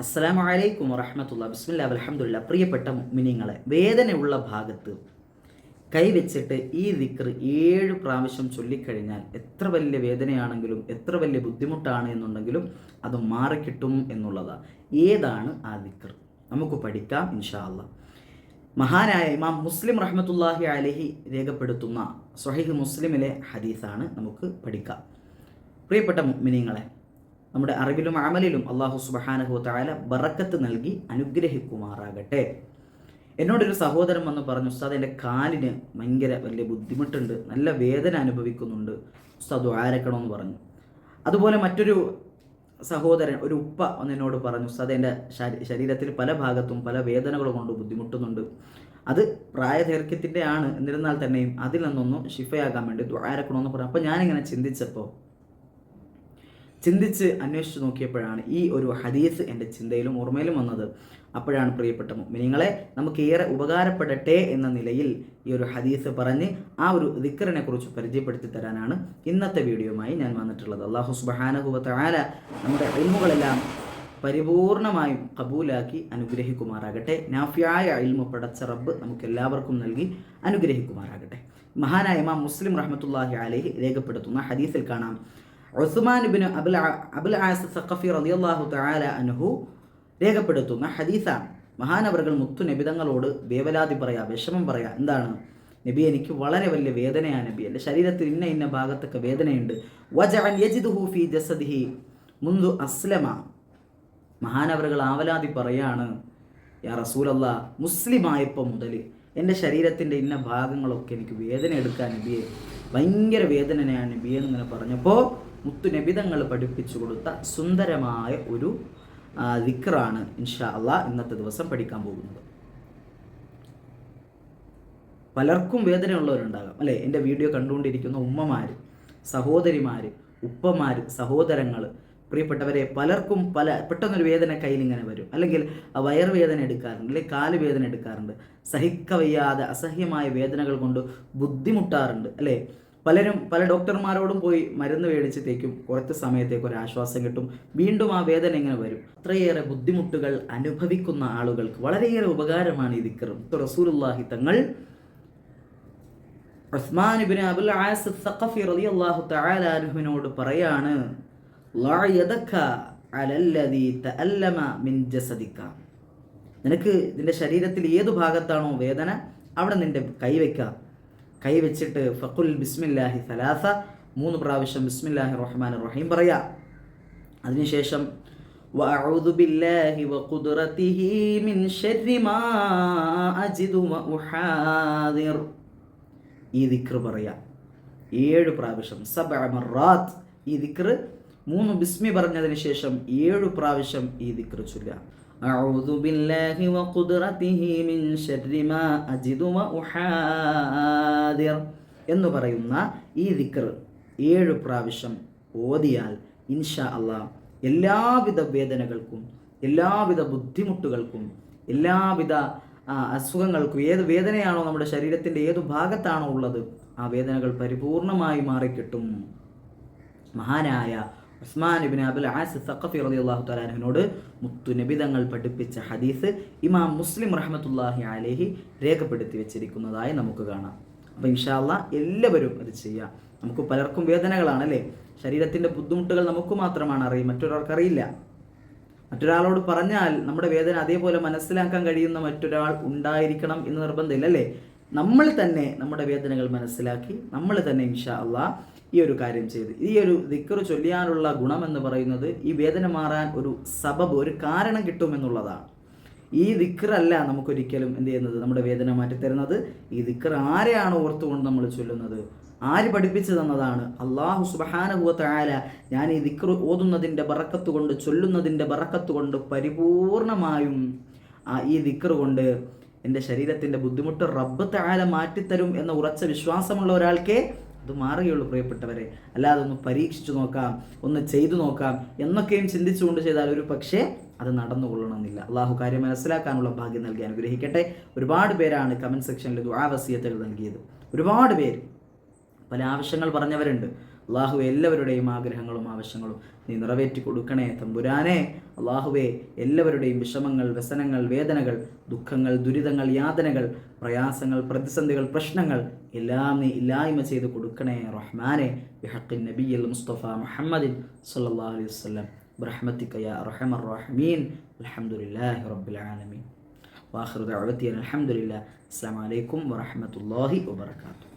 അസ്സലാമു അലൈക്കും വറഹമത്തുള്ള ബിസ്മില്ല അലഹമുല്ല പ്രിയപ്പെട്ട മിനിങ്ങളെ വേദനയുള്ള ഭാഗത്ത് കൈവച്ചിട്ട് ഈ ദിക്ർ ഏഴ് പ്രാവശ്യം ചൊല്ലിക്കഴിഞ്ഞാൽ എത്ര വലിയ വേദനയാണെങ്കിലും എത്ര വലിയ ബുദ്ധിമുട്ടാണ് എന്നുണ്ടെങ്കിലും അത് മാറിക്കിട്ടും എന്നുള്ളതാണ് ഏതാണ് ആ ദിക്ർ നമുക്ക് പഠിക്കാം ഇൻഷാ അല്ലാ മഹാനായ ഇമാം മുസ്ലിം റഹ്മത്തുല്ലാഹി അലഹി രേഖപ്പെടുത്തുന്ന സ്വഹീഹ് മുസ്ലിമിലെ ഹദീസാണ് നമുക്ക് പഠിക്കാം. പ്രിയപ്പെട്ട മിനിങ്ങളെ നമ്മുടെ അറിവിലും അമലിലും അള്ളാഹു സുബഹാനഹു താല ബറക്കത്ത് നൽകി അനുഗ്രഹിക്കുമാറാകട്ടെ. എന്നോടൊരു സഹോദരൻ വന്ന് പറഞ്ഞു ഉസ്താദ് എന്റെ കാലിന് ഭയങ്കര വലിയ ബുദ്ധിമുട്ടുണ്ട്. നല്ല വേദന അനുഭവിക്കുന്നുണ്ട്. ഉസ്താദ് ആരക്കണമെന്ന് പറഞ്ഞു. അതുപോലെ മറ്റൊരു സഹോദരൻ ഒരു ഉപ്പ എന്നോട് പറഞ്ഞു ഉസ്താദ് എന്റെ ശരീ- ശരീരത്തിൽ പല ഭാഗത്തും പല വേദനകൾ കൊണ്ട് ബുദ്ധിമുട്ടുന്നുണ്ട്. അത് പ്രായദൈർഘ്യത്തിന്റെ ആണ് എന്നിരുന്നാൽ തന്നെയും അതിൽ നിന്നൊന്നും ഷിഫയാകാൻ വേണ്ടി ദ്വാരക്കണമെന്ന് പറഞ്ഞു. അപ്പോൾ ഞാനിങ്ങനെ ചിന്തിച്ചപ്പോൾ ചിന്തിച്ച് അന്വേഷിച്ച് നോക്കിയപ്പോഴാണ് ഈ ഒരു ഹദീസ് എന്റെ ചിന്തയിലും ഓർമ്മയിലും വന്നത്. അപ്പോഴാണ് പ്രിയപ്പെട്ട മുഅ്മിനീങ്ങളെ നമുക്ക് ഏറെ ഉപകാരപ്പെടട്ടെ എന്ന നിലയിൽ ഈ ഒരു ഹദീസ് പറഞ്ഞ് ആ ഒരു ദിക്കറിനെ കുറിച്ച് പരിചയപ്പെടുത്തി തരാനാണ് ഇന്നത്തെ വീഡിയോയുമായി ഞാൻ വന്നിട്ടുള്ളത്. അള്ളാഹു സുബാനഹുബത്ത് നമ്മുടെ ഇൽമുകളെല്ലാം പരിപൂർണമായും കബൂലാക്കി അനുഗ്രഹിക്കുമാറാകട്ടെ. നാഫിയായ ഇൽമു പടച്ച റബ്ബ് നമുക്ക് എല്ലാവർക്കും നൽകി അനുഗ്രഹിക്കുമാറാകട്ടെ. മഹാനായ ഇമാം മുസ്ലിം റഹ്മത്തുല്ലാഹി അലഹി രേഖപ്പെടുത്തുന്ന ഹദീസിൽ കാണാം. Usman bin Abul Abul As Saqafi റളിയല്ലാഹു തആല അൻഹു രേഖപ്പെടുത്തുന്ന ഹദീസാണ്. മഹാനവറുകൾ മുത്തു നബിതങ്ങളോട് വേവലാതി പറയാ വിഷമം പറയാ എന്താണ്? നബി എനിക്ക് വളരെ വലിയ വേദനയാണ് നബി. എന്റെ ശരീരത്തിൽ ഇന്ന ഇന്ന ഭാഗത്തൊക്കെ വേദനയുണ്ട്. വജഅൻ യജിദുഹു ഫീ മുന്തു അസ്ലമ. മഹാനവറുകൾ ആവലാതി പറയാണ് യാ റസൂലല്ല മുസ്ലിമായപ്പോൾ മുതൽ എന്റെ ശരീരത്തിന്റെ ഇന്ന ഭാഗങ്ങളൊക്കെ എനിക്ക് വേദന എടുക്കാൻ നബിയെ ഭയങ്കര വേദനയാണ് നബിയെ എന്നിങ്ങനെ പറഞ്ഞപ്പോൾ മുത്തു നബിതങ്ങൾ പഠിപ്പിച്ചു കൊടുത്ത സുന്ദരമായ ഒരു ദിക്റാണ് ഇൻഷാ അള്ളാ ഇന്നത്തെ ദിവസം പഠിക്കാൻ പോകുന്നത്. പലർക്കും വേദനയുള്ളവരുണ്ടാകാം. അല്ലേ? എന്റെ വീഡിയോ കണ്ടുകൊണ്ടിരിക്കുന്ന ഉമ്മമാർ സഹോദരിമാർ ഉപ്പമാർ സഹോദരങ്ങൾ പ്രിയപ്പെട്ടവരെ പലർക്കും പല പെട്ടെന്നൊരു വേദന കയ്യിൽ ഇങ്ങനെ വരും. അല്ലെങ്കിൽ വയറുവേദന എടുക്കാറുണ്ട് അല്ലെങ്കിൽ കാൽ വേദന എടുക്കാറുണ്ട്. സഹിക്കവയ്യാതെ അസഹ്യമായ വേദനകൾ കൊണ്ട് ബുദ്ധിമുട്ടാറുണ്ട് അല്ലേ? പലരും പല ഡോക്ടർമാരോടും പോയി മരുന്ന് മേടിച്ച് തേക്കും കുറച്ച് സമയത്തേക്ക് ഒരു ആശ്വാസം കിട്ടും. വീണ്ടും ആ വേദന ഇങ്ങനെ വരും. അത്രയേറെ ബുദ്ധിമുട്ടുകൾ അനുഭവിക്കുന്ന ആളുകൾക്ക് വളരെയേറെ ഉപകാരമാണ് ഈ ദിക്കറും റസൂലുള്ളാഹി തങ്ങൾ Usman ibn Abul As Saqafi റളിയല്ലാഹു തആല അൻഹുവിനോട് പറയാണ് നിനക്ക് നിന്റെ ശരീരത്തിൽ ഏതു ഭാഗത്താണോ വേദന അവിടെ നിന്റെ കൈ വെക്കാം കൈ വെച്ചിട്ട് ഫഖുൽ ബിസ്മില്ലാഹി സലാസ മൂന്ന് പ്രാവശ്യം ബിസ്മില്ലാഹി റഹ്മാൻ റഹീം പറയാ അതിനുശേഷം وأعوذ بالله وقدرته من شر ما أجد وأحاذر ഈ ദിക്ർ പറയാം ഏഴ് പ്രാവശ്യം സബ മറാത്ത് ഈ ദിക്ർ മൂന്ന് ബിസ്മി പറഞ്ഞതിന് ശേഷം ഏഴ് പ്രാവശ്യം ഈ ദിക്ർ ചൊല്ലാം أعوذ بالله وقدرته من شر ما أجد وأحاذر എന്ന് പറയുന്ന ഈ ദിക്ർ ഏഴ് പ്രാവശ്യം ഓതിയാൽ ഇൻഷാ അള്ളാഹ് എല്ലാവിധ വേദനകൾക്കും എല്ലാവിധ ബുദ്ധിമുട്ടുകൾക്കും എല്ലാവിധ ആ, അസുഖങ്ങൾക്കും ഏത് വേദനയാണോ നമ്മുടെ ശരീരത്തിൻ്റെ ഏത് ഭാഗത്താണോ ഉള്ളത് ആ വേദനകൾ പരിപൂർണമായി മാറിക്കിട്ടും മഹാനായ Usman ibn Abul As Saqafi റളിയല്ലാഹു തആലാഹിനോട് മുത്തു നബിതങ്ങൾ പഠിപ്പിച്ച ഹദീസ് ഇമാം മുസ്ലിം റഹ്മത്തുള്ളാഹി അലേഹി രേഖപ്പെടുത്തി വെച്ചിരിക്കുന്നതായി നമുക്ക് കാണാം. അപ്പോൾ ഇൻഷാല്ല എല്ലാവരും അത് ചെയ്യാം. നമുക്ക് പലർക്കും വേദനകളാണ് അല്ലേ ശരീരത്തിന്റെ ബുദ്ധിമുട്ടുകൾ നമുക്ക് മാത്രമാണ് അറിയും മറ്റൊരാൾക്കറിയില്ല മറ്റൊരാളോട് പറഞ്ഞാൽ നമ്മുടെ വേദന അതേപോലെ മനസ്സിലാക്കാൻ കഴിയുന്ന മറ്റൊരാൾ ഉണ്ടായിരിക്കണം എന്ന് നിർബന്ധമില്ല അല്ലേ? നമ്മൾ തന്നെ നമ്മുടെ വേദനകൾ മനസ്സിലാക്കി നമ്മൾ തന്നെ ഇൻഷാ അള്ളാ ഈ ഒരു കാര്യം ചെയ്ത്. ഈ ഒരു ദിക്കറ് ചൊല്ലിയാനുള്ള ഗുണമെന്ന് പറയുന്നത് ഈ വേദന മാറാൻ ഒരു സബബ് ഒരു കാരണം കിട്ടുമെന്നുള്ളതാണ് ഈ ദിക്കറല്ല നമുക്കൊരിക്കലും എന്ത് ചെയ്യുന്നത്? നമ്മുടെ വേദന മാറ്റിത്തരുന്നത്. ഈ ദിക്കർ ആരെയാണ് ഓർത്തുകൊണ്ട് നമ്മൾ ചൊല്ലുന്നത്? ആര് പഠിപ്പിച്ചു തന്നതാണ്? അള്ളാഹു സുബഹാനുഭവത്തായാല ഞാൻ ഈ ദിക്കർ ഓതുന്നതിന്റെ ബറക്കത്ത് കൊണ്ട് ചൊല്ലുന്നതിന്റെ ബറക്കത്ത് കൊണ്ട് പരിപൂർണമായും ആ ഈ ദിക്കർ കൊണ്ട് എന്റെ ശരീരത്തിന്റെ ബുദ്ധിമുട്ട് റബ്ബ് താഴെ മാറ്റിത്തരും എന്ന ഉറച്ച വിശ്വാസമുള്ള ഒരാൾക്കേ അത് മാറുകയുള്ളൂ പ്രിയപ്പെട്ടവരെ. അല്ലാതെ ഒന്ന് പരീക്ഷിച്ചു നോക്കാം ഒന്ന് ചെയ്തു നോക്കാം എന്നൊക്കെയും ചിന്തിച്ചുകൊണ്ട് ചെയ്താൽ ഒരു പക്ഷേ അത് നടന്നുകൊള്ളണമെന്നില്ല. അള്ളാഹു കാര്യം മനസ്സിലാക്കാനുള്ള ഭാഗ്യം നൽകി അനുഗ്രഹിക്കട്ടെ. ഒരുപാട് പേരാണ് കമന്റ് സെക്ഷനിൽ ദുആ വസിയത്തുകൾ നൽകിയത്. ഒരുപാട് പേര്. പല ആവശ്യങ്ങൾ പറഞ്ഞവരുണ്ട്. അള്ളാഹുവെ എല്ലാവരുടെയും ആഗ്രഹങ്ങളും ആവശ്യങ്ങളും നീ നിറവേറ്റി കൊടുക്കണേ തമ്പുരാനെ അള്ളാഹുവെ എല്ലാവരുടെയും വിഷമങ്ങൾ വ്യസനങ്ങൾ വേദനകൾ ദുഃഖങ്ങൾ ദുരിതങ്ങൾ യാതനകൾ പ്രയാസങ്ങൾ പ്രതിസന്ധികൾ പ്രശ്നങ്ങൾ എല്ലാം നീ ഇല്ലായ്മ ചെയ്ത് കൊടുക്കണേ റഹ്മാനെ ബിഹഖിൻ നബിയിൽ മുസ്തഫ മുഹമ്മദിൻ സല്ലല്ലാഹു അലൈഹി വസല്ലം برحمتك يا أرحم الراحمين الحمد لله رب العالمين وآخر دعوتي أن الحمد لله السلام عليكم ورحمة الله وبركاته